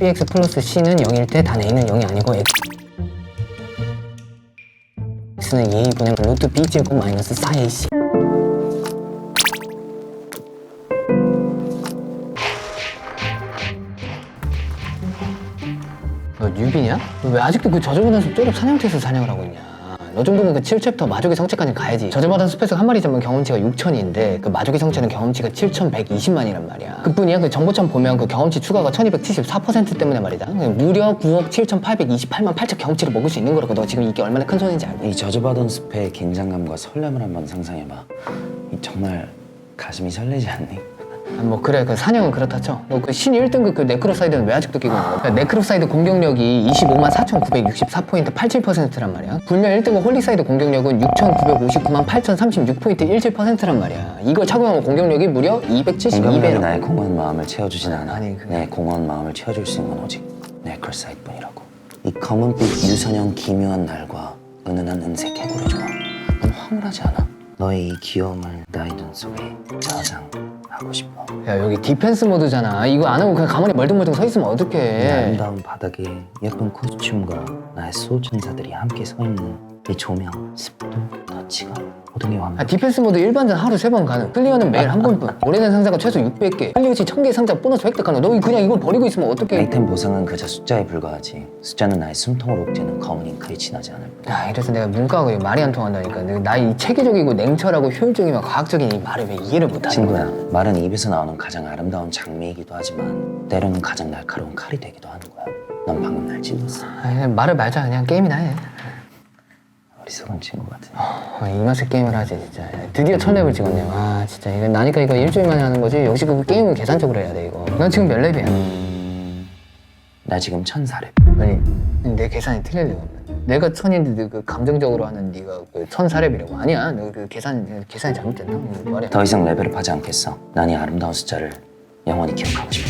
bx 플러스 c는 0일 때단 a는 0이 아니고 x는 2분의 루트 b 제곱 마이너스 4ac 너 뉴비냐? 너 왜 아직도 그 저주받은 숲 쪼렙 사냥터에서 사냥을 하고 있냐? 너 정도면 그 7챕터 마족의 성체까지 가야지. 저주받은 숲에서 한 마리 잡으면 경험치가 6천인데 그 마족의 성체는 경험치가 7,120만이란 말이야. 그뿐이야. 그 정보점 보면 그 경험치 추가가 1274% 때문에 말이다. 무려 9억 7,828만 8천 경험치를 먹을 수 있는 거라고. 너 지금 이게 얼마나 큰 손인지 알고? 이 저주받은 숲의 긴장감과 설렘을 한번 상상해봐. 이 정말 가슴이 설레지 않니? 아, 뭐 그래 그 사냥은 그렇다 쳐. 너그 신 1등급 그 네크로사이드는 왜 아직도 끼고 있는 거야? 네크로사이드 공격력이 25만 4,964포인트 87%란 말이야. 불멸 1등급 홀리사이드 공격력은 6,959만 8,036포인트 17%란 말이야. 이걸 착용하면 공격력이 무려 공격력이 272배라고. 나의 공허한 마음을 채워주진 않아. 아니, 그- 내 공허한 마음을 채워줄 수 있는 건 오직 네클사이트뿐이라고. 이 검은빛 유선형 기묘한 날과 은은한 은색 해골의 조화. 넌 황홀하지 않아. 너의 이 귀여움을 나의 눈 속에 저장 하고 싶어. 야 여기 디펜스 모드잖아. 이거 안 하고 그냥 가만히 멀뚱멀뚱 서 있으면 이 어떡해. 아름다운 바닥에 예쁜 코스튬과 나의 소천사들이 함께 서 있는 이 조명, 습도, 터치 가 모든 게 아. 디펜스 모드 일반전 하루 세 번 가능. 클리어는 매일 한 번뿐. 오래된 상자가 최소 600개. 클리어치 1000개 상자 보너스 획득하는. 너 그냥 이걸 버리고 있으면 어떡해. 아이템 보상은 그저 숫자에 불과하지. 숫자는 나의 숨통을 옥죄는 검은 잉크에 친하지 않을 뿐. 야 이래서 내가 문과하고 말이 안 통한다니까 나이 체계적이고 냉철하고 효율적이며 과학적인 이 말을 왜 이해를 못하는 친구야, 거야 말은 입에서 나오는 가장 아름다운 장미이기도 하지만 때로는 가장 날카로운 칼이 되기도 하는 거야. 넌 방금 날 찔렀어. 아니, 그냥 말을 말자 그냥 게임이나 해 어리석은 친구 같으니. 아, 이 맛에 게임을 하지 진짜 드디어 첫 랩을 찍었네요 아 진짜 이거 나니까 이거 일주일 만에 하는 거지 역시 그 게임은 계산적으로 해야 돼 이거 넌 지금 몇 랩이야? 음, 나 지금 천사래. 아니 내 계산이 틀릴 리가 없네 내가 천인데 그 감정적으로 하는 네가 그 천사랩이라고 아니야 너그 계산 계산이 잘못됐나? 이거 말이야 더 이상 레벨업 하지 않겠어. 난 이 아름다운 숫자를 영원히 기억하고 싶어.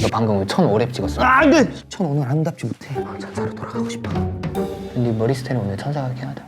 너 방금 천 5랩 찍었어 아, 네. 천 오늘 아름답지 못해. 천사로 돌아가고 싶어 네 머리 스타일은 오늘 천사 같긴 하다